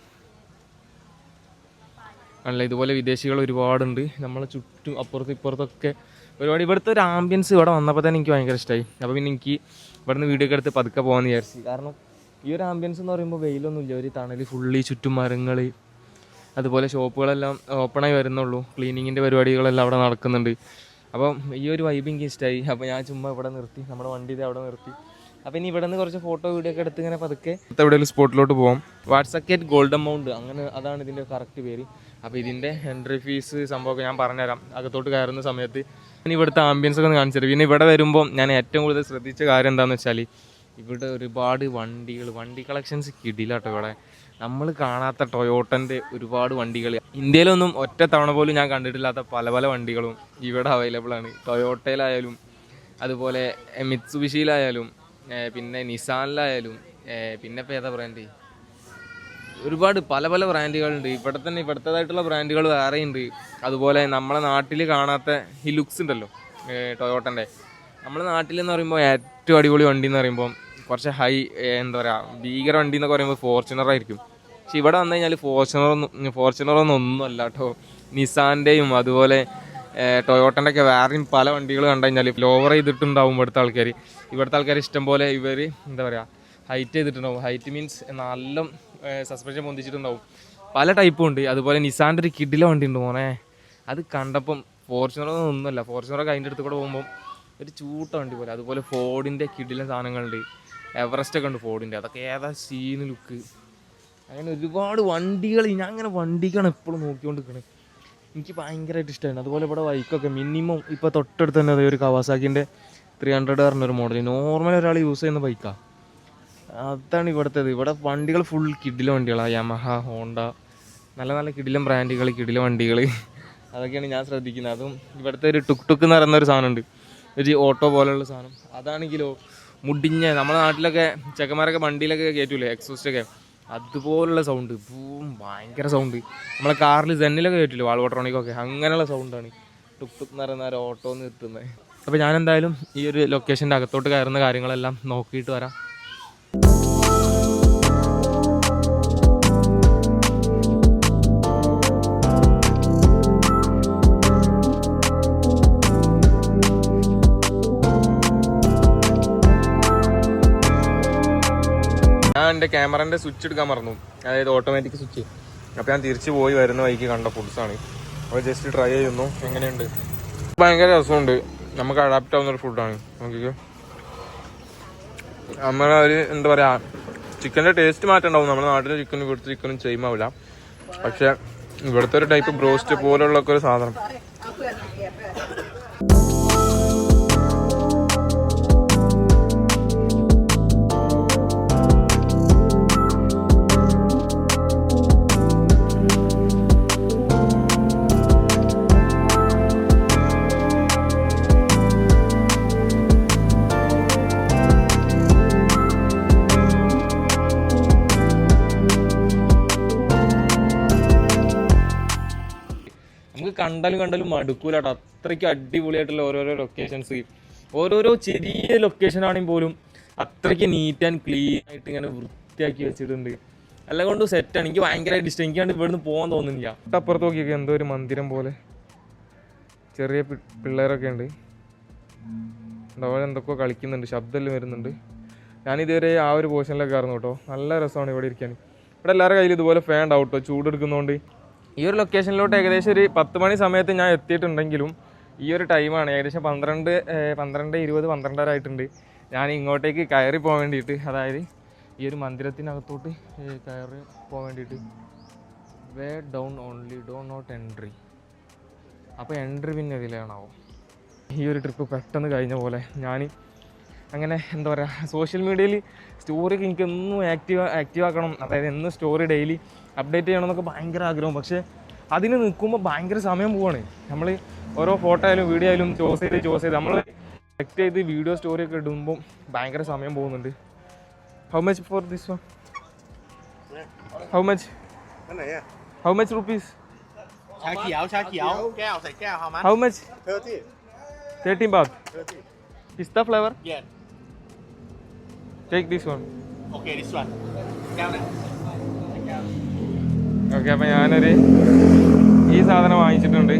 ആണല്ലോ ഇതുപോലെ വിദേശികൾ ഒരുപാടുണ്ട്. നമ്മളെ ചുറ്റും അപ്പുറത്തും ഇപ്പുറത്തൊക്കെ ഒരുപാട് ഇവിടുത്തെ ഒരു ആംബിയൻസ് ഇവിടെ വന്നപ്പോൾ തന്നെ എനിക്ക് ഭയങ്കര ഇഷ്ടമായി അപ്പോൾ പിന്നെ എനിക്ക് ഇവിടുന്ന് വീഡിയോ ഒക്കെ എടുത്ത് പതുക്കെ പോകാമെന്ന് വിചാരിച്ചു. കാരണം ഈ ഒരു ആംബിയൻസ് എന്ന് പറയുമ്പോൾ വെയിലൊന്നുമില്ല ഒരു തണൽ ഫുള്ളി ചുറ്റും മരങ്ങൾ അതുപോലെ ഷോപ്പുകളെല്ലാം ഓപ്പണായി വരുന്നുള്ളൂ. ക്ലീനിങ്ങിന്റെ പരിപാടികളെല്ലാം അവിടെ നടക്കുന്നുണ്ട്. അപ്പം ഈ ഒരു വൈബ് എനിക്ക് ഇഷ്ടമായി അപ്പോൾ ഞാൻ ചുമ്മാ ഇവിടെ നിർത്തി. നമ്മുടെ വണ്ടി അവിടെ നിർത്തി. അപ്പോൾ ഇനി ഇവിടെ നിന്ന് കുറച്ച് ഫോട്ടോ വീഡിയോ ഒക്കെ എടുത്ത് ഇങ്ങനെ പതുക്കെ എവിടെയെങ്കിലും സ്പോട്ടിലോട്ട് പോകാം വാട്സക്കറ്റ് ഗോൾഡൻ മൗണ്ട് അങ്ങനെ അതാണ് ഇതിന്റെ കറക്റ്റ് പേര്. അപ്പോൾ ഇതിന്റെ എൻട്രി ഫീസ് സംഭവമൊക്കെ ഞാൻ പറഞ്ഞുതരാം. അകത്തോട്ട് കയറുന്ന സമയത്ത് ഇനി ഇവിടുത്തെ ആംബിയൻസ് ഒക്കെ ഒന്ന് കാണിച്ചു പിന്നെ ഇവിടെ വരുമ്പോൾ ഞാൻ ഏറ്റവും കൂടുതൽ ശ്രദ്ധിച്ച കാര്യം എന്താണെന്ന് വെച്ചാൽ ഇവിടെ ഒരുപാട് വണ്ടികൾ വണ്ടി കളക്ഷൻസ് കിടിലാട്ടോ ഇവിടെ. നമ്മൾ കാണാത്ത ടൊയോട്ടന്റെ ഒരുപാട് വണ്ടികൾ ഇന്ത്യയിലൊന്നും ഒറ്റ തവണ പോലും ഞാൻ കണ്ടിട്ടില്ലാത്ത പല പല വണ്ടികളും ഇവിടെ അവൈലബിൾ ആണ്. ടൊയോട്ടയിലായാലും അതുപോലെ മിത്സുബിഷിയിലായാലും പിന്നെ നിസാനിലായാലും പിന്നെ ഇപ്പോൾ ഏതാ ബ്രാൻഡ് ഒരുപാട് പല പല ബ്രാൻഡുകളുണ്ട് ഇവിടെ തന്നെ ഇവിടുത്തേതായിട്ടുള്ള ബ്രാൻഡുകൾ വേറെയുണ്ട്. അതുപോലെ നമ്മളെ നാട്ടിൽ കാണാത്ത ഹിലുക്സ് ഉണ്ടല്ലോ ടൊയോട്ടന്റെ നമ്മളെ നാട്ടിലെന്ന് പറയുമ്പോൾ ഏറ്റവും അടിപൊളി വണ്ടി എന്ന് പറയുമ്പോൾ കുറച്ച് ഹൈ എന്താ പറയുക ഭീകര വണ്ടി എന്നൊക്കെ പറയുമ്പോൾ ഫോർച്യൂണർ ആയിരിക്കും. പക്ഷെ ഇവിടെ വന്നു കഴിഞ്ഞാൽ ഫോർച്യൂണറൊന്നും ഫോർച്യൂണർ ഒന്നും അല്ല കേട്ടോ. നിസാന്റെയും അതുപോലെ ടൊയോട്ടന്റെ ഒക്കെ വേറെയും പല വണ്ടികൾ കണ്ടു കഴിഞ്ഞാൽ ലോവർ ചെയ്തിട്ടുണ്ടാവും ഇവിടുത്തെ ആൾക്കാർ ഇവിടുത്തെ ആൾക്കാർ ഇഷ്ടം പോലെ ഇവർ എന്താ പറയുക ഹൈറ്റ് ചെയ്തിട്ടുണ്ടാവും. ഹൈറ്റ് മീൻസ് നല്ല സസ്പെൻഷൻ പൊന്തിച്ചിട്ടുണ്ടാവും. പല ടൈപ്പും ഉണ്ട്. അതുപോലെ നിസാന്റെ ഒരു കിഡിലെ വണ്ടി ഉണ്ട് മോനെ. അത് കണ്ടപ്പം ഫോർച്യൂണർ ഒന്നുമല്ല ഫോർച്യൂണർ അതിന്റെ അടുത്ത് കൂടെ പോകുമ്പോൾ ഒരു ചൂട്ട വണ്ടി പോലെ. അതുപോലെ ഫോർഡിന്റെ കിഡിലെ സാധനങ്ങളുണ്ട്. എവറസ്റ്റ് ഒക്കെ ഉണ്ട് ഫോർഡിന്റെ അതൊക്കെ ഏതാ സീന് ലുക്ക് അങ്ങനെ ഒരുപാട് വണ്ടികൾ ഞാൻ അങ്ങനെ വണ്ടിക്കാണ് എപ്പോഴും നോക്കിക്കൊണ്ടിരിക്കുന്നത് എനിക്ക് ഭയങ്കരമായിട്ട് ഇഷ്ടമാണ് അതുപോലെ ഇവിടെ ബൈക്കൊക്കെ മിനിമം ഇപ്പോൾ തൊട്ടടുത്ത് തന്നെ അതേ ഒരു കവാസാക്കിന്റെ ത്രീ ഹൺഡ്രഡ് പറഞ്ഞൊരു മോഡൽ നോർമൽ ഒരാൾ യൂസ് ചെയ്യുന്ന ബൈക്കാണ് അതാണ് ഇവിടുത്തേത് ഇവിടെ വണ്ടികൾ ഫുൾ കിഡിലെ വണ്ടികളാണ് യമഹ ഹോണ്ട നല്ല നല്ല കിടിലം ബ്രാൻഡുകൾ കിടിലം വണ്ടികൾ. അതൊക്കെയാണ് ഞാൻ ശ്രദ്ധിക്കുന്നത്. അതും ഇവിടുത്തെ ഒരു ടുക്ക് ടുക്ക് എന്ന് പറയുന്ന ഒരു സാധനമുണ്ട്. ഒരു ഓട്ടോ പോലെയുള്ള സാധനം. അതാണെങ്കിലോ മുടിഞ്ഞ നമ്മുടെ നാട്ടിലൊക്കെ ചെക്കന്മാരൊക്കെ വണ്ടിയിലൊക്കെ കയറ്റൂലേ? എക്സോസ്റ്റൊക്കെ അതുപോലുള്ള സൗണ്ട് ബൂം ഭയങ്കര സൗണ്ട് നമ്മളെ കാറിൽ സെന്നിലൊക്കെ വാൾ വാൾവോട്രോണിക്കൊക്കെ അങ്ങനെയുള്ള സൗണ്ടാണ് ടുക്ക് ടുക്ക് എന്ന് പറയുന്ന ഓട്ടോ നിർത്തുന്നത് അപ്പോൾ ഞാൻ എന്തായാലും ഈ ഒരു ലൊക്കേഷന്റെ അകത്തോട്ട് കയറുന്ന കാര്യങ്ങളെല്ലാം നോക്കിയിട്ട് വരാം. എന്റെ ക്യാമറന്റെ സ്വിച്ച് എടുക്കാൻ മറന്നു. അതായത് ഓട്ടോമാറ്റിക് സ്വിച്ച് അപ്പോൾ ഞാൻ തിരിച്ചു പോയി വരുന്ന വഴിക്ക് കണ്ട ഫുഡ്സാണ് അപ്പോൾ ജസ്റ്റ് ട്രൈ ചെയ്യുന്നു. എങ്ങനെയുണ്ട്? ഭയങ്കര രസമുണ്ട്. നമുക്ക് അഡാപ്റ്റ് ആവുന്ന ഒരു ഫുഡാണ് നോക്കിക്കോ. നമ്മളെ ഒരു എന്താ പറയുക ചിക്കന്റെ ടേസ്റ്റ് മാറ്റണ്ടാവും. നമ്മുടെ നാട്ടിലെ ചിക്കൻ ഇവിടുത്തെ ചിക്കനും സെയിം ആവില്ല. പക്ഷെ ഇവിടുത്തെ ഒരു ടൈപ്പ് ബ്രോസ്റ്റ് പോലുള്ള ഒക്കെ ഒരു സാധനം. കണ്ടാലും കണ്ടാലും മടുക്കൂലാട്ടോ. അത്രയ്ക്ക് അടിപൊളിയായിട്ടുള്ള ഓരോരോ ലൊക്കേഷൻസ് ഓരോരോ ചെറിയ ലൊക്കേഷൻ ആണെങ്കിൽ പോലും അത്രയ്ക്ക് നീറ്റ് ആൻഡ് ക്ലീൻ ആയിട്ട് ഇങ്ങനെ വൃത്തിയാക്കി വെച്ചിട്ടുണ്ട്. എല്ലാം കൊണ്ടും സെറ്റാണ് എനിക്ക് ഭയങ്കരമായിട്ട് ഇഷ്ടം. എനിക്കാണ്ട് ഇവിടുന്ന് പോകാൻ തോന്നുന്നില്ല. അപ്പുറത്ത് നോക്കിയൊക്കെ എന്തോ ഒരു മന്ദിരം പോലെ. ചെറിയ പിള്ളേരൊക്കെ ഉണ്ട്. അവിടെ എന്തൊക്കെയോ കളിക്കുന്നുണ്ട്. ശബ്ദമെല്ലാം വരുന്നുണ്ട്. ഞാനിതുവരെ ആ ഒരു പോർഷനിലൊക്കെ ആയിരുന്നു കേട്ടോ. നല്ല രസമാണ് ഇവിടെ ഇരിക്കാൻ. ഇവിടെ എല്ലാവരുടെ കയ്യിൽ ഇതുപോലെ ഫാൻ ഉണ്ടാവും കേട്ടോ. ചൂടെടുക്കുന്നതുകൊണ്ട് ഈ ഒരു ലൊക്കേഷനിലോട്ട് ഏകദേശം ഒരു പത്ത് മണി സമയത്ത് ഞാൻ എത്തിയിട്ടുണ്ടെങ്കിലും ഈ ഒരു ടൈമാണ് ഏകദേശം പന്ത്രണ്ട് പന്ത്രണ്ട് ഇരുപത് പന്ത്രണ്ടര ആയിട്ടുണ്ട്. ഞാൻ ഇങ്ങോട്ടേക്ക് കയറി പോകാൻ വേണ്ടിയിട്ട് അതായത് ഈ ഒരു മന്ദിരത്തിനകത്തോട്ട് കയറി പോകാൻ വേണ്ടിയിട്ട് way down only do not entry അപ്പോൾ എൻട്രി പിന്നെ ഇതിലാണാവും? ഈ ഒരു ട്രിപ്പ് പെട്ടെന്ന് കഴിഞ്ഞ പോലെ ഞാൻ അങ്ങനെ എന്താ പറയുക സോഷ്യൽ മീഡിയയിൽ സ്റ്റോറിക്ക് എനിക്ക് എന്നും ആക്റ്റീവ് ആക്റ്റീവ് ആക്കണം. അതായത് എന്നും സ്റ്റോറി ഡെയിലി അപ്ഡേറ്റ് ചെയ്യണമെന്നൊക്കെ ഭയങ്കര ആഗ്രഹം. പക്ഷേ അതിന് നിൽക്കുമ്പോൾ ഭയങ്കര സമയം പോവാണ്. നമ്മൾ ഓരോ ഫോട്ടോ ആയാലും വീഡിയോ ആയാലും ചോസ് ചെയ്ത് ചോസ് ചെയ്ത് നമ്മൾ സെലക്ട് ചെയ്ത് വീഡിയോ സ്റ്റോറി ഒക്കെ ഇടുമ്പോൾ ഭയങ്കര സമയം പോകുന്നുണ്ട്. How much for this one how much how much rupees how much thirteen baht pista flavour take this one okay this one okay അപ്പൊ ഞാനൊരു ഈ സാധനം വാങ്ങിച്ചിട്ടുണ്ട്.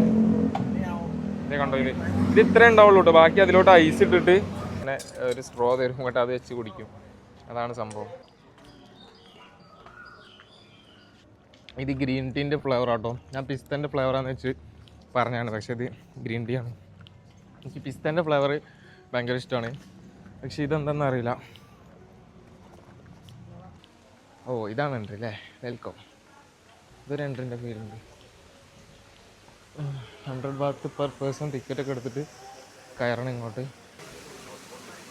ഇത് കണ്ടോ ഇത്? ഇത് ഇത്രേ ഉണ്ടാവുള്ളൂ കേട്ടോ. ബാക്കി അതിലോട്ട് ഐസ് ഇട്ടിട്ട് അങ്ങനെ ഒരു സ്ട്രോ തരും. ഇങ്ങോട്ട് അത് വെച്ച് കുടിക്കും. അതാണ് സംഭവം. ഇത് ഗ്രീൻ ടീന്റെ ഫ്ലേവർ ആട്ടോ. ഞാൻ പിസ്തന്റെ ഫ്ലേവറാന്ന് വെച്ച് പറഞ്ഞാണ് പക്ഷേ ഇത് ഗ്രീൻ ടീ ആണ്. എനിക്ക് പിസ്തന്റെ ഫ്ലേവർ ഭയങ്കര ഇഷ്ടമാണ് പക്ഷേ ഇതെന്തെന്നറിയില്ല. ഓ ഇതാണ് ഉണ്ട് അല്ലേ? വെൽക്കം ഇതൊരു എൻട്രിന്റെ പേരുണ്ട്. Hundred baht per person ticket ഒക്കെ എടുത്തിട്ട് കയറണം ഇങ്ങോട്ട്.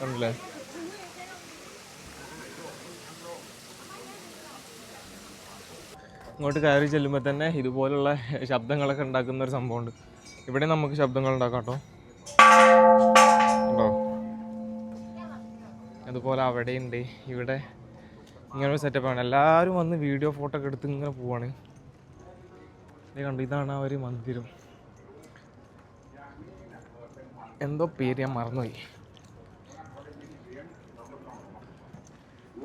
ഉണ്ടല്ലേ ഇങ്ങോട്ട് കയറി ചെല്ലുമ്പോൾ തന്നെ ഇതുപോലുള്ള ശബ്ദങ്ങളൊക്കെ ഉണ്ടാക്കുന്ന ഒരു സംഭവമുണ്ട്. ഇവിടെ നമുക്ക് ശബ്ദങ്ങൾ ഉണ്ടാക്കാം കേട്ടോ. അതുപോലെ അവിടെ ഉണ്ട് ഇവിടെ ഇങ്ങനെ ഒരു സെറ്റപ്പാണ് എല്ലാവരും വന്ന് വീഡിയോ ഫോട്ടോ ഒക്കെ എടുത്ത് ഇങ്ങനെ പോവാണ്. ഇത് കണ്ടു ഇതാണ് ആ ഒരു മന്ദിരം എന്തോ പേര് ഞാൻ മറന്നുപോയി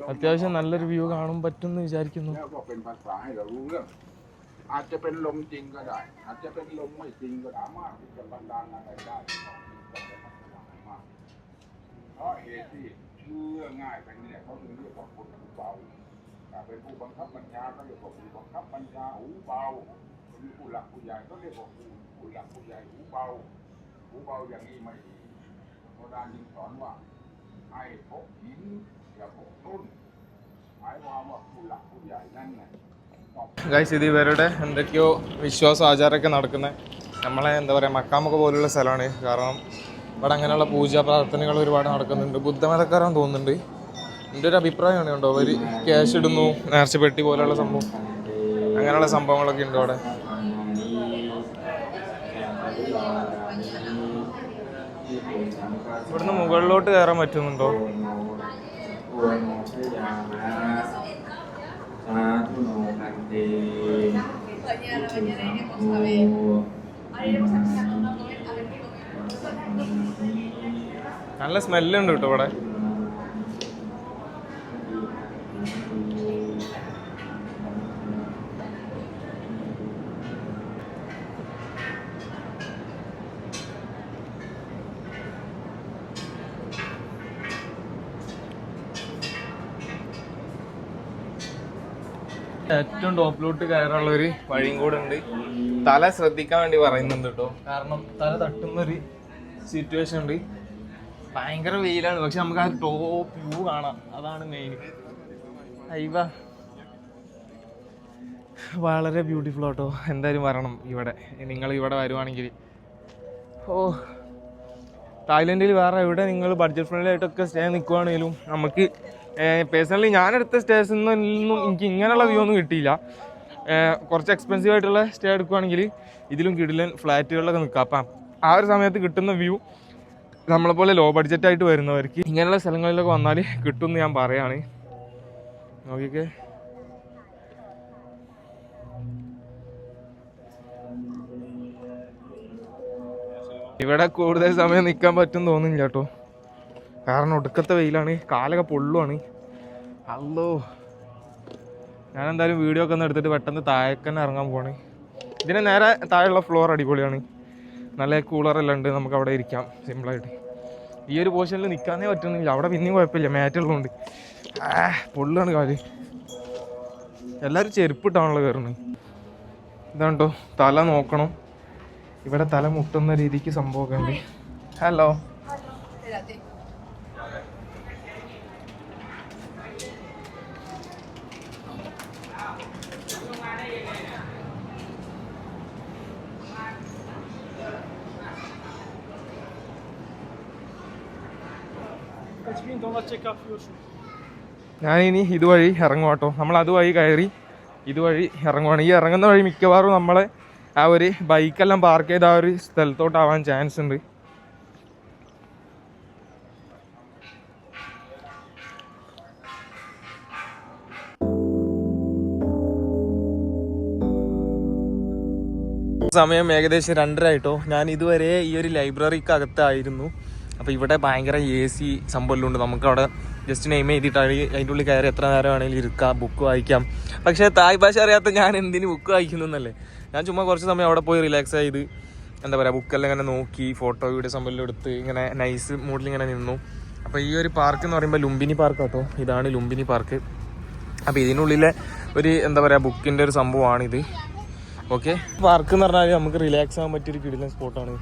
അത്യാവശ്യം നല്ലൊരു വ്യൂ കാണാൻ പറ്റും എന്ന് വിചാരിക്കുന്നു แล้วก็เป็นภาษาให้เรารู้เรื่อง อาจจะเป็นลมจริงก็ได้ อาจจะเป็นลมไม่จริงก็สามารถที่จะบันดาลอะไรได้เพราะเหตุที่เชื่อง่ายไปเนี่ยเขาถึงเรียกว่าคนหูเบาถ้าเป็นผู้บังคับบัญชาก็เรียกว่าผู้บังคับบัญชาหูเบา เป็นผู้หลักผู้ใหญ่ก็เรียกว่าผู้ผู้หลักผู้ใหญ่หูเบา หูเบาอย่างนี้ไม่ดีโบราณจึงสอนว่า ให้พกหินอย่าพกนุ่น หมายความว่าผู้หลักผู้ใหญ่นั่นไงต้อง ഗൈസ് ഇത് ഇവരുടെ എന്തൊക്കെയോ വിശ്വാസ ആചാരമൊക്കെ നടക്കുന്ന നമ്മളെ എന്താ പറയുക മക്കാമൊക്കെ പോലുള്ള സ്ഥലമാണ് കാരണം ഇവിടെ അങ്ങനെയുള്ള പൂജാ പ്രാർത്ഥനകൾ ഒരുപാട് നടക്കുന്നുണ്ട് ബുദ്ധമതക്കാരാന്ന് തോന്നുന്നുണ്ട് എൻ്റെ ഒരു അഭിപ്രായമാണ് കേട്ടോ അവർ ക്യാഷ് ഇടുന്നു നേർച്ച പെട്ടി പോലെയുള്ള സംഭവം അങ്ങനെയുള്ള സംഭവങ്ങളൊക്കെ ഉണ്ട് അവിടെ ഇവിടുന്ന് മുകളിലോട്ട് കയറാൻ പറ്റുന്നുണ്ടോ? നല്ല സ്മെല്ലുണ്ട് കേട്ടോ ഇവിടെ. ഏറ്റവും ടോപ്പിലോട്ട് കയറാനുള്ള ഒരു വഴിയും കൂടെ ഉണ്ട്. തല ശ്രദ്ധിക്കാൻ വേണ്ടി പറയുന്നുണ്ട് കേട്ടോ. കാരണം തല തട്ടുന്ന ഒരു സിറ്റുവേഷൻ ഉണ്ട്. ഭയങ്കര വെയിലാണ്. പക്ഷെ നമുക്ക് ആ ടോപ്പ് വ്യൂ കാണാം. അതാണ് മെയിൻ അയ്യവ വളരെ ബ്യൂട്ടിഫുൾ ആട്ടോ. എന്തായാലും വരണം ഇവിടെ. നിങ്ങൾ ഇവിടെ വരുവാണെങ്കിൽ. ഓ. തായ്ലൻഡിൽ വേറെ എവിടെ നിങ്ങൾ ബഡ്ജറ്റ് ഫ്രണ്ട്ലി ആയിട്ടൊക്കെ സ്റ്റേ നിൽക്കുവാണെങ്കിലും നമുക്ക് പേഴ്സണലി ഞാനെടുത്ത സ്റ്റേസിൽ നിന്നും എനിക്ക് ഇങ്ങനെയുള്ള വ്യൂ ഒന്നും കിട്ടിയില്ല. കുറച്ച് എക്സ്പെൻസീവ് ആയിട്ടുള്ള സ്റ്റേ എടുക്കുവാണെങ്കിൽ ഇതിലും കിടിലൻ ഫ്ലാറ്റുകളിലൊക്കെ നിൽക്കാം. അപ്പം ആ ഒരു സമയത്ത് കിട്ടുന്ന വ്യൂ നമ്മളെ പോലെ ലോ ബഡ്ജറ്റായിട്ട് വരുന്നവർക്ക് ഇങ്ങനെയുള്ള സ്ഥലങ്ങളിലൊക്കെ വന്നാൽ കിട്ടുമെന്ന് ഞാൻ പറയുകയാണ് നോക്കിക്കേ. ഇവിടെ കൂടുതൽ സമയം നിൽക്കാൻ പറ്റും തോന്നുന്നില്ല കേട്ടോ. കാരണം ഒടുക്കത്തെ വെയിലാണ് കാലൊക്കെ പൊള്ളുവാണ്. അല്ലോ ഞാൻ എന്തായാലും വീഡിയോ ഒക്കെ ഒന്ന് എടുത്തിട്ട് പെട്ടെന്ന് താഴേക്ക് തന്നെ ഇറങ്ങാൻ പോവാണ്. ഇതിന് നേരെ താഴെയുള്ള ഫ്ലോർ അടിപൊളിയാണ്. നല്ല കൂളറെല്ലാം ഉണ്ട് നമുക്ക് അവിടെ ഇരിക്കാം സിമ്പിളായിട്ട് ഈ ഒരു പോർഷനിൽ നിൽക്കാനേ പറ്റുന്നില്ല അവിടെ പിന്നെയും കുഴപ്പമില്ല മാറ്റുള്ളതുകൊണ്ട് പൊള്ളാണ് കാൽ. എല്ലാവരും ചെരുപ്പിട്ടാണല്ലോ കയറുന്നത് ഇതാണ്ടോ തല നോക്കണം. ഇവിടെ തല മുട്ടുന്ന രീതിക്ക് സംഭവമൊക്കെ ഉണ്ട്. ഹലോ ഞാനിനി ഇതുവഴി ഇറങ്ങും കേട്ടോ. നമ്മൾ അതുവഴി കയറി ഇതുവഴി ഇറങ്ങുവാണ്. ഈ ഇറങ്ങുന്ന വഴി മിക്കവാറും നമ്മളെ ആ ഒരു ബൈക്കെല്ലാം പാർക്ക് ചെയ്ത ആ ഒരു സ്ഥലത്തോട്ടാവാൻ ചാൻസ് ഉണ്ട്. സമയം ഏകദേശം രണ്ടര ആയിട്ടോ ഞാൻ ഇതുവരെ ഈ ഒരു ലൈബ്രറിക്ക് അകത്തായിരുന്നു അപ്പോൾ ഇവിടെ ഭയങ്കര എ സി ഉണ്ട് നമുക്ക് അവിടെ ജസ്റ്റ് നെയിം അതിന്റെ അതിന്റെ ഉള്ളിൽ കയറി എത്ര നേരം ആണെങ്കിലും ഇരിക്കാം ബുക്ക് വായിക്കാം. പക്ഷേ തായ് ഭാഷ അറിയാത്ത ഞാൻ എന്തിന് ബുക്ക് വായിക്കുന്നു എന്നല്ലേ? ഞാൻ ചുമ്മാ കുറച്ച് സമയം അവിടെ പോയി റിലാക്സ് ചെയ്ത് എന്താ പറയുക ബുക്കെല്ലാം ഇങ്ങനെ നോക്കി ഫോട്ടോ വീഡിയോ സംഭവം എടുത്ത് ഇങ്ങനെ നൈസ് മൂഡിൽ ഇങ്ങനെ നിന്നു. അപ്പോൾ ഈ ഒരു പാർക്ക് എന്ന് പറയുമ്പോൾ ലുംബിനി പാർക്ക് കേട്ടോ ഇതാണ് ലുംബിനി പാർക്ക് അപ്പോൾ ഇതിനുള്ളിലെ ഒരു എന്താ പറയുക ബുക്കിന്റെ ഒരു സംഭവമാണിത്. ഓക്കെ പാർക്ക് എന്ന് പറഞ്ഞാൽ നമുക്ക് റിലാക്സ് ആകാൻ പറ്റിയൊരു കിടിലൻ സ്പോട്ടാണ്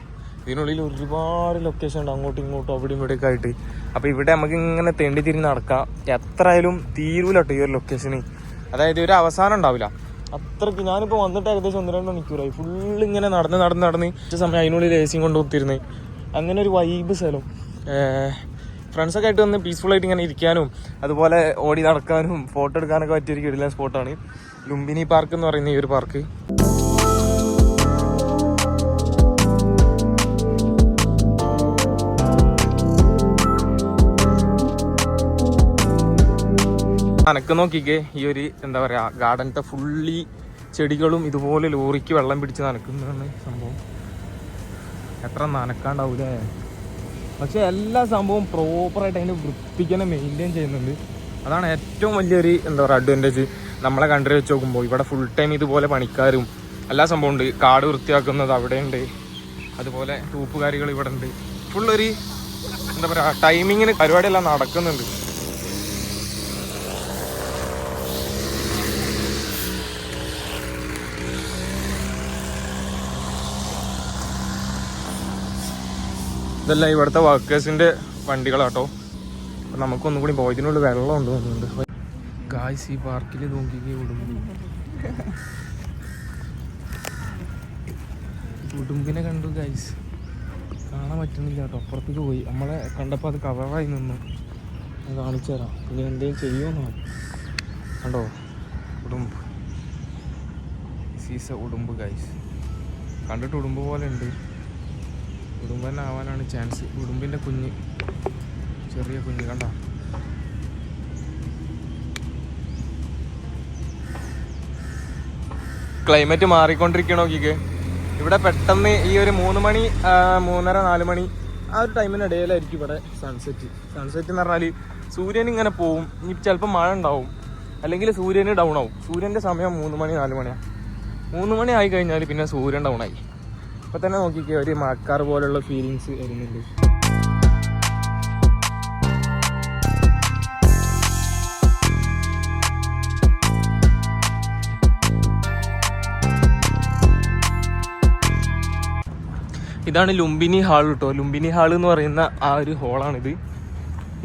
ഇതിനുള്ളിൽ ഒരുപാട് ലൊക്കേഷൻ ഉണ്ട്. അങ്ങോട്ടും ഇങ്ങോട്ടും അവിടെയും ഇവിടെയൊക്കെ ആയിട്ട്. അപ്പോൾ ഇവിടെ നമുക്ക് ഇങ്ങനെ തെണ്ടി തിരിഞ്ഞ് നടക്കാം. തീരൂല കേട്ടോ ഈ ഒരു ലൊക്കേഷന് അതായത് ഒരു അവസാനം ഉണ്ടാവില്ല. അത്രയ്ക്ക് ഞാനിപ്പോൾ വന്നിട്ട് ഏകദേശം ഒന്ന് രണ്ട് മണിക്കൂറായി. ഫുള്ള് ഇങ്ങനെ നടന്ന് നടന്ന് നടന്ന് സമയം അതിനുള്ളിൽ എ സിയും കൊണ്ട് ഒത്തിരുന്നേ. അങ്ങനെ ഒരു വൈബ് സ്ഥലം. ഫ്രണ്ട്സൊക്കെ ആയിട്ട് വന്ന് പീസ്ഫുൾ ആയിട്ട് ഇങ്ങനെ ഇരിക്കാനും അതുപോലെ ഓടി നടക്കാനും ഫോട്ടോ എടുക്കാനൊക്കെ പറ്റിയൊരു കിടിലൻ സ്പോട്ടാണ് ലുംബിനി പാർക്ക് എന്ന് പറയുന്ന ഈ ഒരു പാർക്ക് അനക്ക് നോക്കിക്കേ ഈ ഒരു എന്താ പറയാ ഗാർഡനത്തെ ഫുള്ളി ചെടികളും ഇതുപോലെ ലോറിക്ക് വെള്ളം പിടിച്ച് നനക്കുന്നതാണ് സംഭവം. എത്ര നനക്കാണ്ടാവൂലേ? പക്ഷെ എല്ലാ സംഭവവും പ്രോപ്പറായിട്ട് അതിന്റെ വൃത്തിക്കനെ മെയിന്റെയിൻ ചെയ്യുന്നുണ്ട്. അതാണ് ഏറ്റവും വലിയൊരു എന്താ പറയുക അഡ്വാന്റേജ് നമ്മളെ കൺട്രി വെച്ച് നോക്കുമ്പോൾ ഇവിടെ ഫുൾ ടൈം ഇതുപോലെ പണിക്കാരും എല്ലാ സംഭവം ഉണ്ട്. കാട് വൃത്തിയാക്കുന്നത് അവിടെ ഉണ്ട് അതുപോലെ തൂപ്പുകാരികൾ ഇവിടെ ഉണ്ട് ഫുള്ളൊരു എന്താ പറയുക ടൈമിങ്ങിന് പരിപാടിയെല്ലാം നടക്കുന്നുണ്ട്. ഇതെല്ലാം ഇവിടുത്തെ വർക്കേഴ്സിന്റെ വണ്ടികളാട്ടോ. അപ്പം നമുക്കൊന്നും കൂടി പോയി ഇതിനുള്ളിൽ വെള്ളം ഉണ്ട് തോന്നുന്നുണ്ട്. ഗായ്സ് ഈ പാർക്കിൽ നോക്കിക്കേ ഉടുമ്പി. ഉടുമ്പിനെ കണ്ടു ഗായ്സ് കാണാൻ പറ്റുന്നില്ല കേട്ടോ. അപ്പുറത്തേക്ക് പോയി. നമ്മളെ കണ്ടപ്പോൾ അത് കവറായി നിന്നു. ഞാൻ കാണിച്ചു തരാം. ഇനി എന്തെങ്കിലും ചെയ്യുമെന്നോ കണ്ടോ? ഉടുമ്പ്. സീസ ഉടുമ്പ് ഗൈസ് കണ്ടിട്ട് ഉടുമ്പ് പോലെ ഉണ്ട്. ഉടുമ്പ് തന്നെ ആവാനാണ് ചാൻസ് കുടുംബിന്റെ കുഞ്ഞ്. ചെറിയ കുഞ്ഞ് കണ്ട? ക്ലൈമറ്റ് മാറിക്കൊണ്ടിരിക്കണോ നോക്കിക്ക് ഇവിടെ പെട്ടെന്ന് ഈ ഒരു മൂന്ന് മണി മൂന്നര നാല് മണി ആ ഒരു ടൈമിനിടയിലായിരിക്കും ഇവിടെ സൺസെറ്റ് സൺസെറ്റ് എന്ന് പറഞ്ഞാൽ സൂര്യൻ ഇങ്ങനെ പോവും. ഇനി ചിലപ്പോൾ മഴ ഉണ്ടാവും. അല്ലെങ്കിൽ സൂര്യന് ഡൗൺ ആവും. സൂര്യന്റെ സമയം മൂന്ന് മണി നാല് മണിയാണ് മൂന്ന് മണി ആയി കഴിഞ്ഞാൽ പിന്നെ സൂര്യൻ ഡൗൺ ആയി. ഇപ്പൊ തന്നെ നോക്കിക്കേ ഒരു മഴക്കാർ പോലുള്ള ഫീലിങ്സ് വരുന്നുണ്ട്. ഇതാണ് ലുംബിനി ഹാൾ കേട്ടോ ലുംബിനി ഹാൾ എന്ന് പറയുന്ന ആ ഒരു ഹോളാണിത്.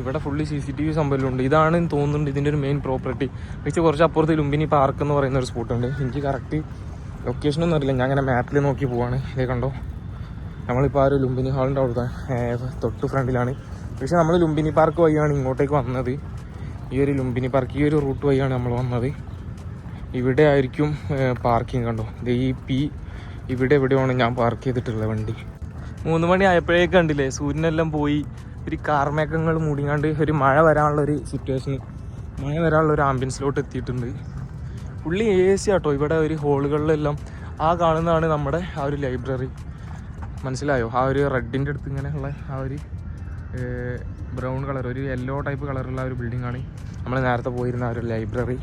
ഇവിടെ full C C T V സംഭവമുണ്ട് ഇതാണ് തോന്നുന്നുണ്ട് ഇതിന്റെ ഒരു മെയിൻ പ്രോപ്പർട്ടി പക്ഷേ കുറച്ച് അപ്പുറത്ത് ലുംബിനി പാർക്ക് എന്ന് പറയുന്ന ഒരു സ്പോട്ടുണ്ട് എനിക്ക് കറക്റ്റ് ലൊക്കേഷനൊന്നും അറിയില്ല. ഞാൻ അങ്ങനെ മാപ്പിൽ നോക്കി പോവാണ്. ഇതേ കണ്ടോ? നമ്മളിപ്പോൾ ആ ഒരു ലുംബിനി ഹാളിന്റെ അവിടുത്തെ തൊട്ട് ഫ്രണ്ടിലാണ്. പക്ഷേ നമ്മൾ ലുംബിനി പാർക്ക് വഴിയാണ് ഇങ്ങോട്ടേക്ക് വന്നത്. ഈ ഒരു ലുംബിനി പാർക്ക് ഈ ഒരു റൂട്ട് വഴിയാണ് നമ്മൾ വന്നത്. ഇവിടെ ആയിരിക്കും പാർക്കിംഗ് കണ്ടോ? ദേ ഈ പി ഇവിടെ എവിടെയാണ് ഞാൻ പാർക്ക് ചെയ്തിട്ടുള്ളത് വണ്ടി. മൂന്ന് മണി ആയപ്പോഴേക്ക് കണ്ടില്ലേ? സൂര്യനെല്ലാം പോയി. ഒരു കാർമേഘങ്ങൾ മൂടിങ്ങാണ്ട് ഒരു മഴ വരാനുള്ള ഒരു സിറ്റുവേഷൻ മഴ വരാനുള്ള ഒരു ആംബിയൻസിലോട്ട് എത്തിയിട്ടുണ്ട്. പുള്ളി എ സി ആട്ടോ. ഇവിടെ ഒരു ഹോളുകളിലെല്ലാം ആ കാണുന്നതാണ് നമ്മുടെ ആ ഒരു ലൈബ്രറി. മനസ്സിലായോ? ആ ഒരു റെഡിന്റെ അടുത്ത് ഇങ്ങനെയുള്ള ആ ഒരു ബ്രൗൺ കളർ ഒരു യെല്ലോ ടൈപ്പ് കളറുള്ള ഒരു ബിൽഡിംഗ് ആണ് നമ്മൾ നേരത്തെ പോയിരുന്ന ആ ഒരു ലൈബ്രറി.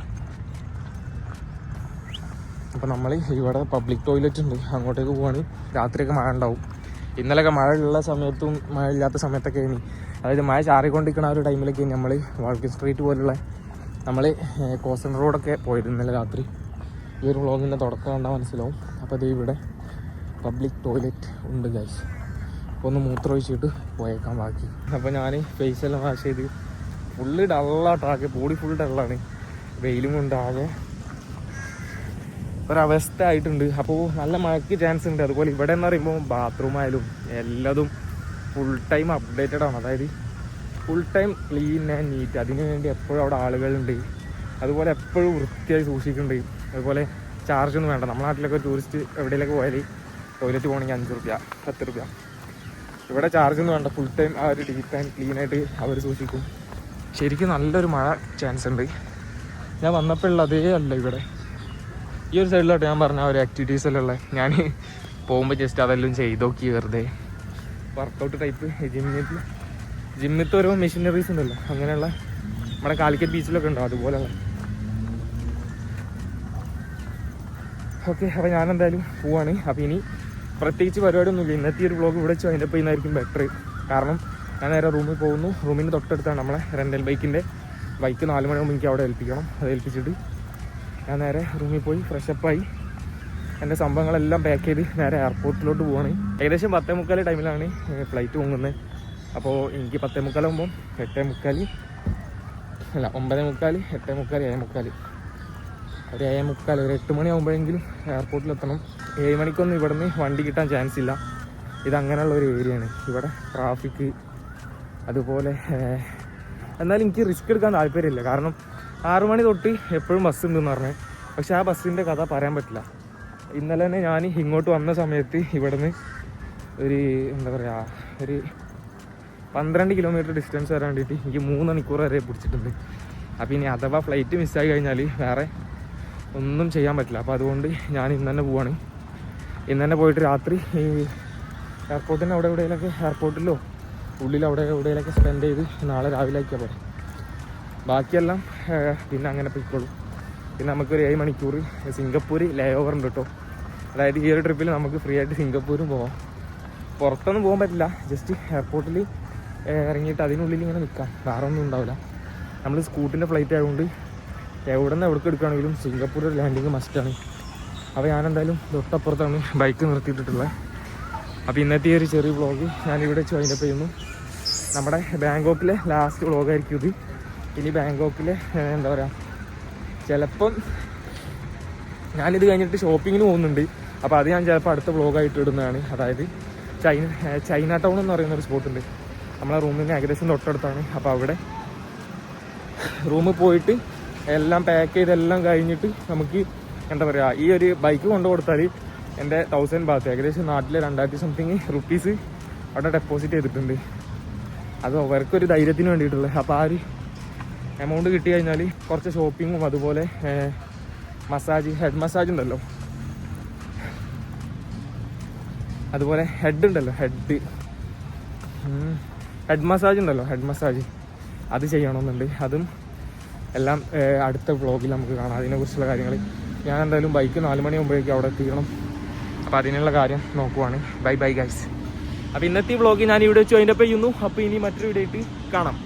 അപ്പോൾ നമ്മൾ ഇവിടെ പബ്ലിക് ടോയ്ലറ്റ് ഉണ്ട്. അങ്ങോട്ടേക്ക് പോവാണ്. രാത്രിയൊക്കെ മഴ ഉണ്ടാവും. ഇന്നലെയൊക്കെ മഴ ഉള്ള സമയത്തും മഴ ഇല്ലാത്ത സമയത്തൊക്കെ ഇനി അതായത് മഴ ചാറിക്കൊണ്ടിരിക്കുന്ന ആ ഒരു ടൈമിലൊക്കെ നമ്മൾ വാൾക്കിംഗ് സ്ട്രീറ്റ് പോലുള്ള നമ്മൾ കോസൺ റോഡൊക്കെ പോയിരുന്നു ഇന്നലെ രാത്രി. ഈ ഒരു വ്ളോഗിന്റെ തുടക്കം കണ്ടാൽ മനസ്സിലാവും. അപ്പോൾ ഇത് ഇവിടെ പബ്ലിക് ടോയ്ലറ്റ് ഉണ്ട് ഗൈസ് അപ്പോൾ ഒന്ന് മൂത്രം ഒഴിച്ചിട്ട് പോയേക്കാൻ ബാക്കി. അപ്പോൾ ഞാൻ ഫേസ് എല്ലാം വാഷ് ചെയ്ത് ഫുള്ള് ഡള്ളാട്ടാകെ ബോഡി ഫുൾ ഡള്ളാണ് വെയിലും കൊണ്ട് ആകെ. ഒരവസ്ഥ ആയിട്ടുണ്ട്. അപ്പോൾ നല്ല മഴയ്ക്ക് ചാൻസ് ഉണ്ട്. അതുപോലെ ഇവിടെ എന്ന് പറയുമ്പോൾ ബാത്റൂം ആയാലും എല്ലാതും ഫുൾ ടൈം അപ്ഡേറ്റഡ് ആണ്. അതായത് full time clean and neat അതിനു വേണ്ടി എപ്പോഴും അവിടെ ആളുകളുണ്ട്. അതുപോലെ എപ്പോഴും വൃത്തിയായി സൂക്ഷിക്കുന്നുണ്ട്. അതുപോലെ ചാർജ് ഒന്നും വേണ്ട. നമ്മുടെ നാട്ടിലൊക്കെ ടൂറിസ്റ്റ് എവിടെയൊക്കെ പോയാൽ ടോയ്ലറ്റ് പോകണമെങ്കിൽ അഞ്ച് റുപ്യ പത്ത് റുപ്യ. ഇവിടെ ചാർജ് ഒന്നും വേണ്ട. ഫുൾ ടൈം ആ ഒരു ഡീപ്പ് ആൻഡ് ക്ലീൻ ആയിട്ട് അവർ സൂക്ഷിക്കും. ശരിക്കും നല്ലൊരു മഴ ചാൻസ് ഉണ്ട്. ഞാൻ വന്നപ്പോൾ ഉള്ള അതേ അല്ല ഇവിടെ. ഈ ഒരു സൈഡിലോട്ട് ഞാൻ പറഞ്ഞ ഒരു ആക്ടിവിറ്റീസ് എല്ലാം ഉള്ളത് ഞാൻ പോകുമ്പോൾ ജസ്റ്റ് അതെല്ലാം ചെയ്ത് നോക്കി വെറുതെ. വർക്കൗട്ട് ടൈപ്പ് ജിമ്മിൽ ജിമ്മിലത്തെ ഓരോ മെഷീനറീസ് ഉണ്ടല്ലോ. അങ്ങനെയുള്ള നമ്മുടെ കാലിക്കറ്റ് ബീച്ചിലൊക്കെ ഉണ്ടോ? അതുപോലെയുള്ള. ഓക്കെ അപ്പോൾ ഞാൻ എന്തായാലും പോവാണ്. അപ്പോൾ ഇനി പ്രത്യേകിച്ച് പരിപാടിയൊന്നുമില്ല. ഇന്നത്തെ ഒരു വ്ളോഗ് ഇവിടെ വെച്ചു അതിന്റെ ചെയ്യുന്നതായിരിക്കും ബെറ്റർ കാരണം ഞാൻ നേരെ റൂമിൽ പോകുന്നു. റൂമിന്റെ തൊട്ടടുത്താണ് നമ്മളെ റെന്റൽ ബൈക്കിന്റെ ബൈക്ക് നാല് മണിയാകുമ്പോൾ എനിക്ക് അവിടെ ഏൽപ്പിക്കണം. അത് ഏൽപ്പിച്ചിട്ട് ഞാൻ നേരെ റൂമിൽ പോയി ഫ്രഷപ്പായി എന്റെ സംഭവങ്ങളെല്ലാം പാക്ക് ചെയ്ത് നേരെ എയർപോർട്ടിലോട്ട് പോവാണ്. ഏകദേശം പത്തേ മുക്കാൽ ടൈമിലാണ് ഫ്ലൈറ്റ് പൊങ്ങുന്നത്. അപ്പോൾ എനിക്ക് പത്തേ മുക്കാലാകുമ്പം എട്ടേ മുക്കാൽ അല്ല ഒമ്പതേ മുക്കാൽ എട്ടേ മുക്കാൽ ഏഴേ മുക്കാൽ. ഒരു ഏഴേ മുക്കാൽ ഒരു എട്ട് മണിയാകുമ്പോഴെങ്കിലും എയർപോർട്ടിലെത്തണം ഏഴ് മണിക്കൊന്നും ഇവിടുന്ന് വണ്ടി കിട്ടാൻ ചാൻസ് ഇല്ല. ഇതങ്ങനെയുള്ള ഒരു ഏരിയയാണ് ഇവിടെ ട്രാഫിക്ക് അതുപോലെ എന്നാലും എനിക്ക് റിസ്ക് എടുക്കാൻ താല്പര്യമില്ല. കാരണം ആറ് മണി തൊട്ട് എപ്പോഴും ബസ് ഉണ്ടെന്ന് പറഞ്ഞു. പക്ഷെ ആ ബസ്സിന്റെ കഥ പറയാൻ പറ്റില്ല. ഇന്നലെ തന്നെ ഞാൻ ഇങ്ങോട്ട് വന്ന സമയത്ത് ഇവിടുന്ന് ഒരു എന്താ പറയുക ഒരു പന്ത്രണ്ട് കിലോമീറ്റർ ഡിസ്റ്റൻസ് വരാൻ വേണ്ടിയിട്ട് എനിക്ക് മൂന്ന് മണിക്കൂർ വരെ പിടിച്ചിട്ടുണ്ട്. അപ്പോൾ ഇനി അഥവാ ഫ്ലൈറ്റ് മിസ്സായി കഴിഞ്ഞാൽ വേറെ ഒന്നും ചെയ്യാൻ പറ്റില്ല. അപ്പോൾ അതുകൊണ്ട് ഞാൻ ഇന്ന് തന്നെ പോവാണ്. ഇന്ന് തന്നെ പോയിട്ട് രാത്രി ഈ എയർപോർട്ടിന്റെ അവിടെ എവിടെയെങ്കിലൊക്കെ എയർപോർട്ടിലോ ഉള്ളിൽ അവിടെ എവിടെയെങ്കിലൊക്കെ സ്പെൻഡ് ചെയ്ത് നാളെ രാവിലെ ആക്കിയാൽ പോരെ. ബാക്കിയെല്ലാം പിന്നെ അങ്ങനെ പോയിക്കോളും. പിന്നെ നമുക്കൊരു ഏഴ് മണിക്കൂർ സിംഗപ്പൂർ ലേ ഓവർ ഉണ്ട് കേട്ടോ അതായത് ഈ ഒരു ട്രിപ്പിൽ നമുക്ക് ഫ്രീ ആയിട്ട് സിംഗപ്പൂരും പോവാം. പുറത്തൊന്നും പോകാൻ പറ്റില്ല. ജസ്റ്റ് എയർപോർട്ടിൽ ഇറങ്ങിയിട്ട് അതിനുള്ളിൽ ഇങ്ങനെ നിൽക്കാം. വേറെ ഒന്നും ഉണ്ടാവില്ല. നമ്മൾ സ്കൂട്ടിന്റെ ഫ്ലൈറ്റ് ആയതുകൊണ്ട് എവിടെ നിന്ന് എവിടേക്ക് എടുക്കുകയാണെങ്കിലും സിംഗപ്പൂർ ലാൻഡിങ് മസ്റ്റാണ് അപ്പോൾ ഞാനെന്തായാലും തൊട്ടപ്പുറത്താണ് ബൈക്ക് നിർത്തിയിട്ടിട്ടുള്ളത്. അപ്പോൾ ഇന്നത്തെ ഒരു ചെറിയ വ്ളോഗ് ഞാനിവിടെ വെച്ച് വൈൻഡപ്പ് ചെയ്യുന്നു. നമ്മുടെ ബാങ്കോക്കിലെ ലാസ്റ്റ് വ്ളോഗായിരിക്കും ഇത്. ഇനി ബാങ്കോക്കിലെ എന്താ പറയുക ചിലപ്പം ഞാനിത് കഴിഞ്ഞിട്ട് ഷോപ്പിങ്ങിന് പോകുന്നുണ്ട്. അപ്പോൾ അത് ഞാൻ ചിലപ്പോൾ അടുത്ത വ്ളോഗായിട്ട് ഇടുന്നതാണ്. അതായത് ചൈന ചൈന ടൗൺ എന്ന് പറയുന്ന ഒരു സ്പോട്ടുണ്ട് നമ്മളെ റൂമിന് ഏകദേശം തൊട്ടടുത്താണ്. അപ്പോൾ അവിടെ റൂമിൽ പോയിട്ട് എല്ലാം പാക്ക് ചെയ്തെല്ലാം കഴിഞ്ഞിട്ട് നമുക്ക് എന്താ പറയുക ഈ ഒരു ബൈക്ക് കൊണ്ടു കൊടുത്താൽ എന്റെ തൗസൻഡ് ബാത്ത്. ഏകദേശം നാട്ടിലെ രണ്ടായിരത്തി സംതിങ് റുപ്പീസ് അവിടെ ഡെപ്പോസിറ്റ് ചെയ്തിട്ടുണ്ട്. അത് അവർക്കൊരു ധൈര്യത്തിന് വേണ്ടിയിട്ടുള്ളത് അപ്പോൾ ആ ഒരു എമൗണ്ട് കിട്ടി കഴിഞ്ഞാൽ കുറച്ച് ഷോപ്പിങ്ങും അതുപോലെ മസാജ് ഹെഡ് മസാജ് ഉണ്ടല്ലോ. അതുപോലെ ഹെഡ് ഉണ്ടല്ലോ ഹെഡ് ഹെഡ് മസാജ് ഉണ്ടല്ലോ ഹെഡ് മസാജ് അത് ചെയ്യണമെന്നുണ്ട്. അതും എല്ലാം അടുത്ത വ്ളോഗിൽ നമുക്ക് കാണാം. അതിനെക്കുറിച്ചുള്ള കാര്യങ്ങൾ. ഞാൻ എന്തായാലും ബൈക്ക് നാല് മണിയാകുമ്പോഴേക്കും അവിടെ എത്തിക്കണം. അപ്പോൾ അതിനുള്ള കാര്യം നോക്കുവാണ്. ബൈ ബൈ ഗൈസ് അപ്പോൾ ഇന്നത്തെ വ്ളോഗ് ഞാൻ ഇവിടെ വെച്ച് അതിന്റെ ചെയ്യുന്നു. അപ്പോൾ ഇനി മറ്റൊരു വീഡിയോ ആയിട്ട് കാണാം.